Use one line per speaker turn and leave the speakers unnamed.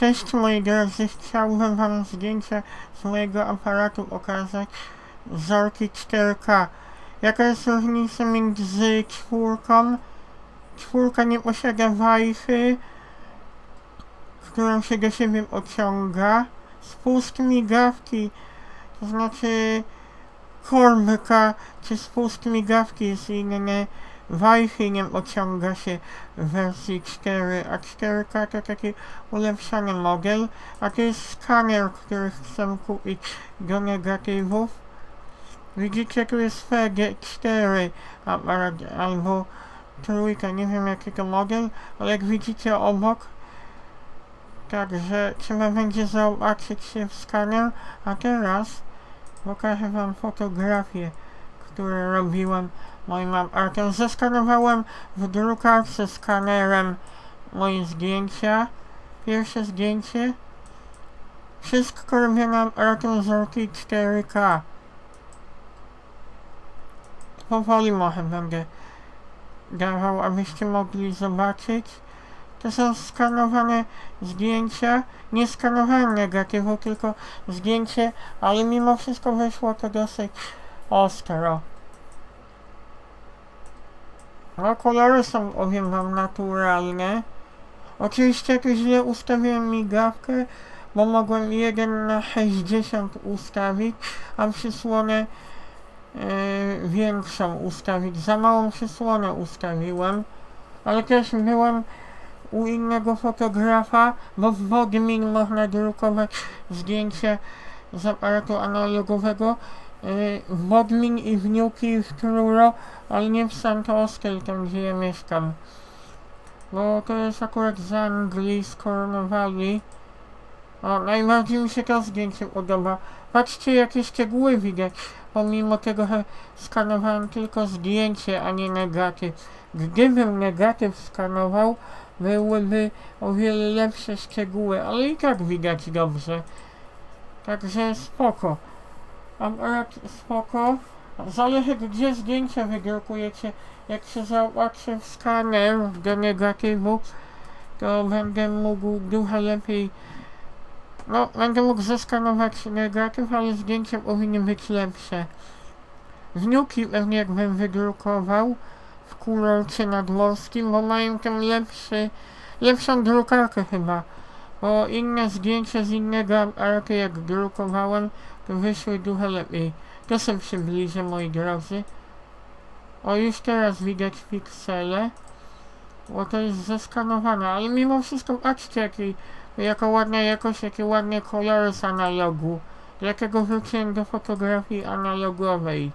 Cześć moi drodzy, chciałbym wam zdjęcie z mojego aparatu pokazać Zorki 4K. Jaka jest różnica między czwórką? Czwórka nie posiada Wi-Fi, którą się do siebie ociąga. Spust migawki, to znaczy korbka czy spust migawki jest inny. Wi-Fi nie ociąga się w wersji 4, a 4K to taki ulepszony model, a to jest skaner, który chcę kupić do negatywów. Widzicie, tu jest FG4 aparat albo trójka, nie wiem jaki to model, ale jak widzicie obok, także trzeba będzie zobaczyć się w skaner, a teraz pokażę wam fotografię, które robiłem moim aparatem. Zeskanowałem w drukarce skanerem moje zdjęcia. Pierwsze zdjęcie. Wszystko robione aparatem Zorki 4K. Powoli może będę dawał, abyście mogli zobaczyć. To są skanowane zdjęcia. Nie skanowałem negatywu, tylko zdjęcie, ale mimo wszystko wyszło to dosyć ostro. No kolory są, powiem wam, naturalne. Oczywiście tu źle ustawiłem migawkę, bo mogłem 1 na 60 ustawić, a przysłonę yy, większą ustawić. Za małą przysłonę ustawiłem, ale też byłem u innego fotografa, bo w Wodmin można drukować zdjęcia z aparatu analogowego. W Bodmin i w Niuki i Truro, ale nie w Santoskel, tam gdzie ja mieszkam. Bo to jest akurat z Anglii, z. O, najbardziej mi się to zdjęcie podoba. Patrzcie, jakie szczegóły widać, pomimo tego, że skanowałem tylko zdjęcie, a nie negatyw. Gdybym negatyw skanował, byłyby o wiele lepsze szczegóły, ale i tak widać dobrze. Także spoko. Aparat spoko. Zależy gdzie zdjęcia wydrukujecie. Jak się zobaczy w skaner do negatywu, to będę mógł dużo lepiej. No, będę mógł zeskanować negatyw, ale zdjęcia powinny być lepsze. Wnuki pewnie jakbym wydrukował w kurorcie nadmorskim, bo mają tam lepszy, lepszą drukarkę chyba. Bo inne zdjęcia z innego aparatu jak drukowałem, to wyszły dużo lepiej. To sobie przybliżę moi drodzy. O już teraz widać piksele. Bo to jest zeskanowane, ale mimo wszystko patrzcie jaki, jaka ładna jakość, jakie ładne kolory z analogu. Dlatego wróciłem do fotografii analogowej.